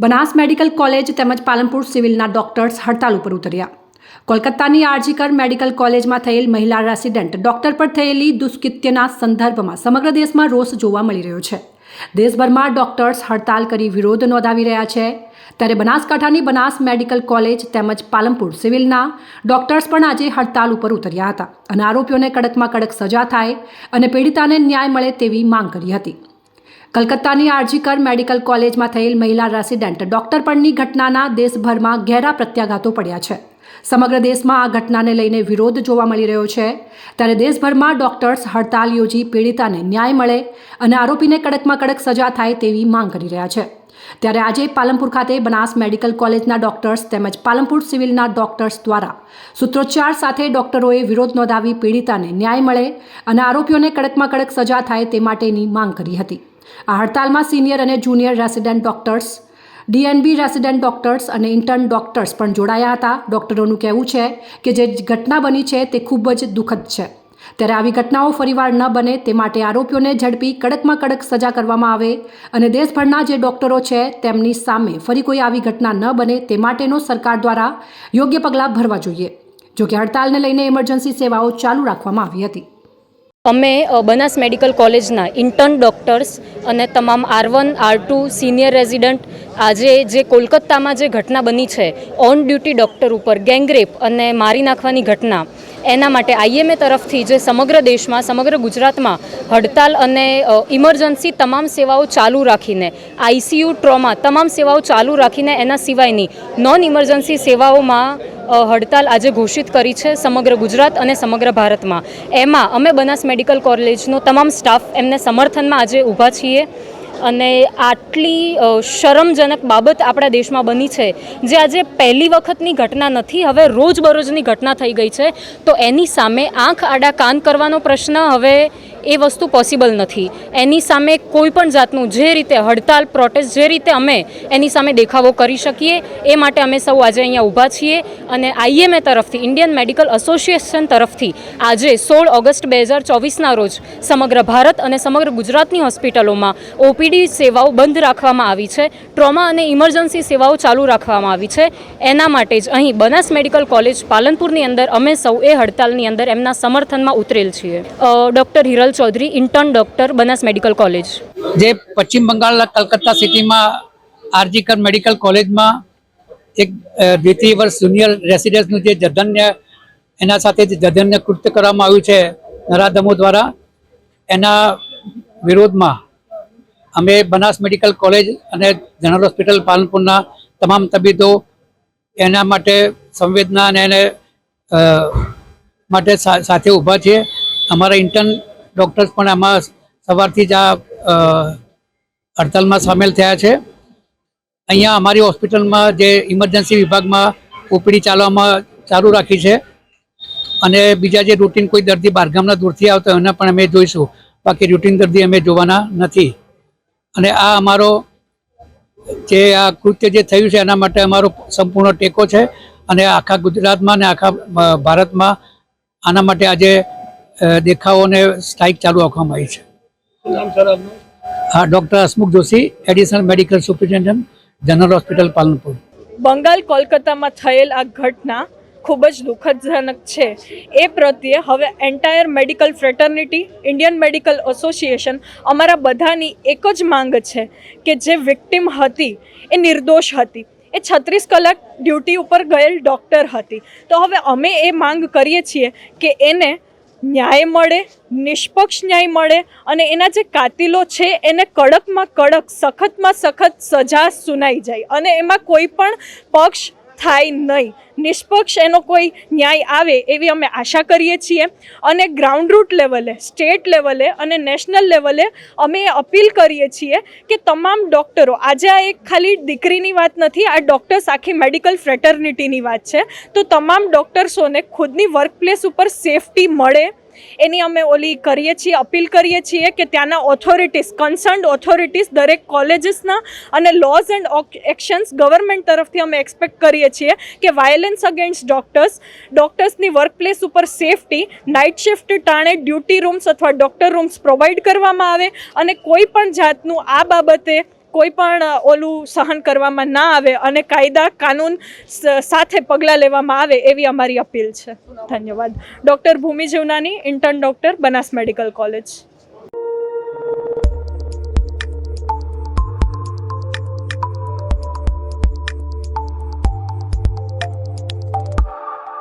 Banas medical college તેમજ Palanpur સિવિલના doctors હડતાલ ઉપર ઉતર્યા. કોલકાતાની આરજીકર મેડિકલ કોલેજમાં થયેલ મહિલા રેસિડેન્ટ ડોક્ટર પર થયેલી દુષ્કૃત્યના સંદર્ભમાં સમગ્ર દેશમાં રોષ જોવા મળી રહ્યો છે. દેશભરમાં ડોક્ટર્સ હડતાલ કરી વિરોધ નોંધાવી રહ્યા છે. ત્યારે બનાસકાંઠાની બનાસ મેડિકલ કોલેજ તેમજ પાલનપુર સિવિલના ડોક્ટર્સ પણ આજે હડતાલ ઉપર ઉતર્યા હતા અને આરોપીઓને કડકમાં કડક સજા થાય અને પીડિતાને ન્યાય મળે તેવી માંગ કરી હતી. કલકત્તાની આરજીકર મેડિકલ કોલેજમાં થયેલ મહિલા રેસિડેન્ટ ડોક્ટર પણની ઘટનાના દેશભરમાં ઘેરા પ્રત્યાઘાતો પડ્યા છે. સમગ્ર દેશમાં આ ઘટનાને લઈને વિરોધ જોવા મળી રહ્યો છે. ત્યારે દેશભરમાં ડોક્ટર્સ હડતાલ યોજી પીડિતાને ન્યાય મળે અને આરોપીને કડકમાં કડક સજા થાય તેવી માંગ કરી રહ્યા છે. ત્યારે આજે પાલનપુર ખાતે બનાસ મેડિકલ કોલેજના ડોક્ટર્સ તેમજ પાલનપુર સિવિલના ડોક્ટર્સ દ્વારા સૂત્રોચ્ચાર સાથે ડોક્ટરોએ વિરોધ નોંધાવી પીડિતાને ન્યાય મળે અને આરોપીઓને કડકમાં કડક સજા થાય તે માટેની માંગ કરી હતી. આ હડતાલમાં સિનિયર અને junior resident doctors, DNB resident doctors અને ઇન્ટર્ન ડોક્ટર્સ પણ જોડાયા હતા. ડોક્ટરોનું કહેવું છે કે જે ઘટના બની છે તે ખૂબ જ દુઃખદ છે. ત્યારે આવી ઘટનાઓ ફરીવાર ન બને તે માટે આરોપીઓને ઝડપી, કડકમાં કડક સજા કરવામાં આવે અને દેશભરના જે ડોક્ટરો છે તેમની સામે ફરી કોઈ આવી ઘટના ન બને તે માટેનો સરકાર દ્વારા યોગ્ય પગલાં ભરવા જોઈએ. જોકે હડતાલને લઈને ઇમરજન્સી સેવાઓ ચાલુ રાખવામાં આવી હતી. અમે બનાસ મેડિકલ કોલેજના ઇન્ટર્ન ડૉક્ટર્સ અને તમામ R one, R two senior resident આજે જે કોલકાતામાં જે ઘટના બની છે ઓન ડ્યુટી ડૉક્ટર ઉપર ગેંગરેપ અને મારી નાખવાની ઘટના એના માટે આઈએમએ તરફથી જે સમગ્ર દેશમાં, સમગ્ર ગુજરાતમાં હડતાલ અને ઇમરજન્સી તમામ સેવાઓ ચાલુ રાખીને, આઈસીયુ, ટ્રોમા તમામ સેવાઓ ચાલુ રાખીને એના સિવાયની નોન ઇમરજન્સી સેવાઓમાં હડતાલ આજે ઘોષિત કરી છે સમગ્ર ગુજરાત અને સમગ્ર ભારતમાં. એમાં અમે બનાસ મેડિકલ કોલેજનો તમામ સ્ટાફ એમને સમર્થનમાં આજે ઊભા છીએ. અને આટલી શરમજનક બાબત આપણા દેશમાં બની છે જે આજે પહેલી વખતની ઘટના નથી, હવે રોજબરોજની ઘટના થઈ ગઈ છે. તો એની સામે આંખ આડા કાન કરવાનો પ્રશ્ન હવે એ વસ્તુ પોસિબલ નથી. એની સામે કોઈ પણ જાતનું જે રીતે હડતાલ પ્રોટેસ્ટ જે રીતે અમે એની સામે દેખાવો કરી શકીએ, એ માટે અમે સૌ આજે અહીંયા ઊભા છીએ અને આઈએમએ તરફથી ઇન્ડિયન મેડિકલ એસોસિએશન તરફથી આજે સોળ ઓગસ્ટ બે હજાર ચોવીસના રોજ સમગ્ર ભારત અને સમગ્ર ગુજરાતની હોસ્પિટલોમાં ઓપીડી સેવાઓ બંધ રાખવામાં આવી છે. ટ્રોમા અને ઇમરજન્સી સેવાઓ ચાલુ રાખવામાં આવી છે. એના માટે જ અહીં બનાસ મેડિકલ કોલેજ પાલનપુરની અંદર અમે સૌ એ હડતાલની અંદર એમના સમર્થનમાં ઉતરેલ છીએ. Doctor Hiral Chaudhary intern doctor Banas medical college જે પશ્ચિમ બંગાળના કલકત્તા સિટીમાં આરજીકર મેડિકલ કોલેજમાં એક દ્વિતીય વર્ષ જુનિયર રેસિડેન્સનું જે જધન્ય એના સાથે જે જધન્ય કૃત્ય કરવામાં આવ્યું છે નરાધમો દ્વારા, એના વિરોધમાં અમે બનાસ મેડિકલ કોલેજ અને જનરલ હોસ્પિટલ પાલનપુરના તમામ તબીબો એના માટે સંવેદના અને એને માટે સાથે ઊભા છીએ. અમારા ઇન્ટર્ન ડૉક્ટર્સ પણ આમાં સવારથી જ આ હડતાલમાં સામેલ થયા છે. અહીંયા અમારી હોસ્પિટલમાં જે ઇમરજન્સી વિભાગમાં ઓપીડી ચાલવામાં ચાલુ રાખી છે અને બીજા જે રૂટીન કોઈ દર્દી બહારગામના દૂરથી આવતા એના પણ અમે જોઈશું. બાકી રૂટીન દર્દી અમે જોવાના નથી. અને આ અમારો જે આ કૃત્ય જે થયું છે એના માટે અમારો સંપૂર્ણ ટેકો છે અને આખા ગુજરાતમાં અને આખા ભારતમાં આના માટે આજે અ, દેખાવો અને સ્ટ્રાઇક ચાલુ રાખવામાં આવી છે. હા doctor Hasmukh Joshi additional medical superintendent general hospital Palanpur. Bengal કોલકાતામાં થયેલ આ ઘટના ખૂબ જ દુઃખદજનક છે. એ પ્રત્યે હવે entire medical fraternity Indian medical association અમારા બધાની એક જ માંગ છે કે જે વિક્ટિમ હતી એ નિર્દોષ હતી. એ છત્રીસ કલાક ડ્યુટી ઉપર ગયેલ ડૉક્ટર હતી. તો હવે અમે એ માંગ કરીએ છીએ કે એને ન્યાય મળે, નિષ્પક્ષ ન્યાય મળે અને એના જે કાતિલો છે એને કડકમાં કડક, સખતમાં સખત સજા સુનાઈ જાય. અને એમાં કોઈ પણ પક્ષ થાય નહીં. નિષ્પક્ષ એનો કોઈ ન્યાય આવે એવી અમે આશા કરીએ છીએ અને ગ્રાઉન્ડ રૂટ લેવલે સ્ટેટ લેવલે અને નેશનલ લેવલે અમે અપીલ કરીએ છીએ કે તમામ ડૉક્ટરો આજે આ એક ખાલી દીકરીની વાત નથી, આ ડૉક્ટર્સ આખી મેડિકલ ફ્રેટર્નિટીની વાત છે, તો તમામ ડૉક્ટર્સોને ખુદની વર્કપ્લેસ ઉપર સેફટી મળે એની અમે ઓલી કરીએ છીએ, અપીલ કરીએ છીએ કે ત્યાંના ઓથોરિટીઝ કન્સર્ન્ડ ઓથોરિટીઝ દરેક કોલેજીસના અને લોઝ એન્ડ એક્શન્સ ગવર્મેન્ટ તરફથી અમે એક્સપેક્ટ કરીએ છીએ કે વાયલન્સ અગેન્સ્ટ ડૉક્ટર્સ ડૉક્ટર્સની વર્કપ્લેસ ઉપર સેફટી નાઇટ શિફ્ટ ટાણે ડ્યુટી રૂમ્સ અથવા ડૉક્ટર રૂમ્સ પ્રોવાઈડ કરવામાં આવે અને કોઈ પણ જાતનું આ બાબતે કોઈ પણ ઓલું સહન કરવામાં ના આવે અને કાયદા, કાનૂન સાથે પગલાં લેવામાં આવે એવી અમારી અપીલ છે. ધન્યવાદ. Doctor Bhumi Jivnani intern doctor Banas medical college.